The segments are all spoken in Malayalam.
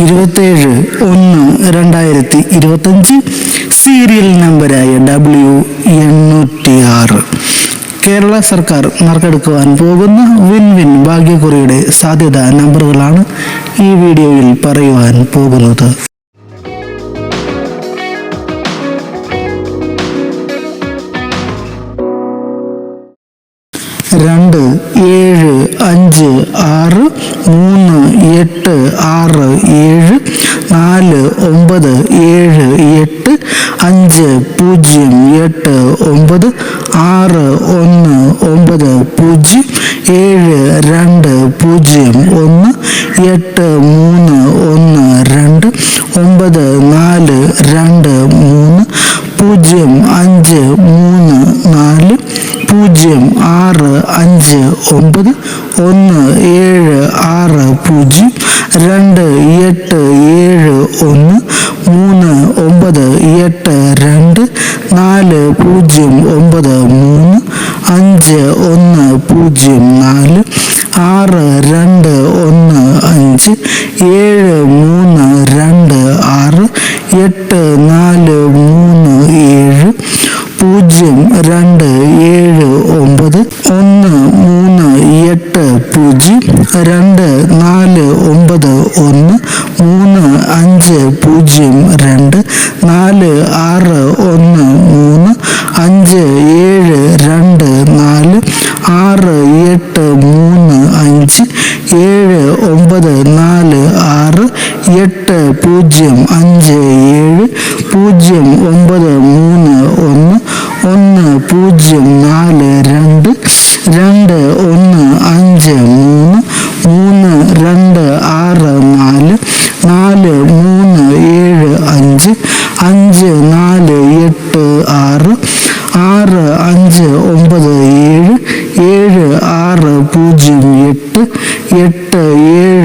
ഇരുപത്തേഴ് ഒന്ന് രണ്ടായിരത്തി ഇരുപത്തഞ്ച് സീരിയൽ നമ്പരായ ഡബ്ല്യു എണ്ണൂറ്റി ആറ് കേരള സർക്കാർ നറുക്കെടുക്കുവാൻ പോകുന്ന വിൻ വിൻ ഭാഗ്യക്കുറിയുടെ സാധ്യത നമ്പറുകളാണ് ഈ വീഡിയോയിൽ പറയുവാൻ പോകുന്നത്. രണ്ട് ഏഴ് അഞ്ച് ആറ് മൂന്ന് എട്ട് ആറ് ഏഴ് നാല് ഒമ്പത് ഏഴ് എട്ട് അഞ്ച് പൂജ്യം എട്ട് ഒമ്പത് ആറ് ഒന്ന് ഒമ്പത് പൂജ്യം ഏഴ് രണ്ട് പൂജ്യം ഒന്ന് എട്ട് മൂന്ന് ഒന്ന് രണ്ട് ഒമ്പത് നാല് രണ്ട് മൂന്ന് പൂജ്യം അഞ്ച് മൂന്ന് പൂജ്യം ആറ് അഞ്ച് ഒമ്പത് ഒന്ന് ഏഴ് ആറ് പൂജ്യം രണ്ട് എട്ട് ഏഴ് ഒന്ന് മൂന്ന് ഒമ്പത് എട്ട് രണ്ട് നാല് പൂജ്യം ഒമ്പത് മൂന്ന് അഞ്ച് ഒന്ന് പൂജ്യം നാല് ആറ് രണ്ട് ഒന്ന് അഞ്ച് ഏഴ് മൂന്ന് രണ്ട് ആറ് എട്ട് പൂജ്യം രണ്ട് ഏഴ് ഒമ്പത് ഒന്ന് മൂന്ന് എട്ട് പൂജ്യം രണ്ട് നാല് ഒമ്പത് ഒന്ന് മൂന്ന് അഞ്ച് പൂജ്യം രണ്ട് നാല് ആറ് ഒന്ന് മൂന്ന് അഞ്ച് ഏഴ് രണ്ട് നാല് ആറ് എട്ട് മൂന്ന് അഞ്ച് ഏഴ് ഒമ്പത് നാല് ആറ് എട്ട് പൂജ്യം അഞ്ച് ഏഴ് പൂജ്യം ഒമ്പത് മൂന്ന് ഒന്ന് ഒന്ന് പൂജ്യം നാല് രണ്ട് രണ്ട് ഒന്ന് അഞ്ച് മൂന്ന് മൂന്ന് രണ്ട് ആറ് നാല് നാല് മൂന്ന് ഏഴ് അഞ്ച് അഞ്ച് നാല് എട്ട് ആറ് ആറ് അഞ്ച് ഒമ്പത് ഏഴ് ഏഴ് ആറ് പൂജ്യം എട്ട് എട്ട് ഏഴ്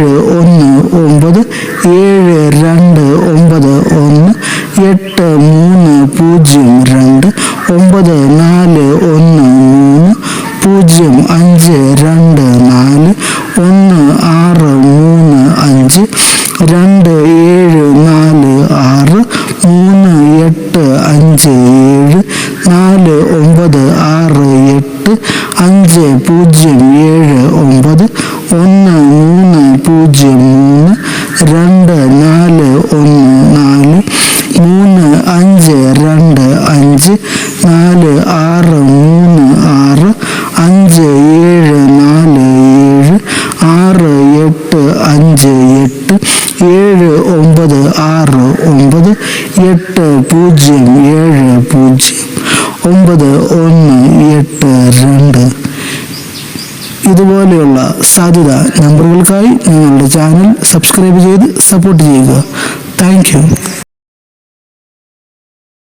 ഒന്ന് എട്ട് മൂന്ന് പൂജ്യം രണ്ട് ഒമ്പത് നാല് ഒന്ന് മൂന്ന് പൂജ്യം അഞ്ച് രണ്ട് നാല് ഒന്ന് ആറ് മൂന്ന് അഞ്ച് രണ്ട് ഏഴ് നാല് ആറ് മൂന്ന് എട്ട് അഞ്ച് ഏഴ് നാല് ഒമ്പത് ആറ് എട്ട് അഞ്ച് പൂജ്യം ഏഴ് ഒമ്പത് ഒന്ന് മൂന്ന് പൂജ്യം മൂന്ന് രണ്ട് നാല് ഒന്ന് നാല് മൂന്ന് അഞ്ച് രണ്ട് അഞ്ച് നാല് ആറ് മൂന്ന് ആറ് അഞ്ച് ഏഴ് നാല് ഏഴ് ആറ് എട്ട് അഞ്ച് എട്ട് ഏഴ് ഒമ്പത് ആറ് ഒമ്പത് എട്ട് പൂജ്യം ഏഴ് പൂജ്യം ഒമ്പത് ഒന്ന് എട്ട് രണ്ട്. ഇതുപോലെയുള്ള സാധ്യത നമ്പറുകൾക്കായി നിങ്ങളുടെ ചാനൽ സബ്സ്ക്രൈബ് ചെയ്ത് സപ്പോർട്ട് ചെയ്യുക. താങ്ക്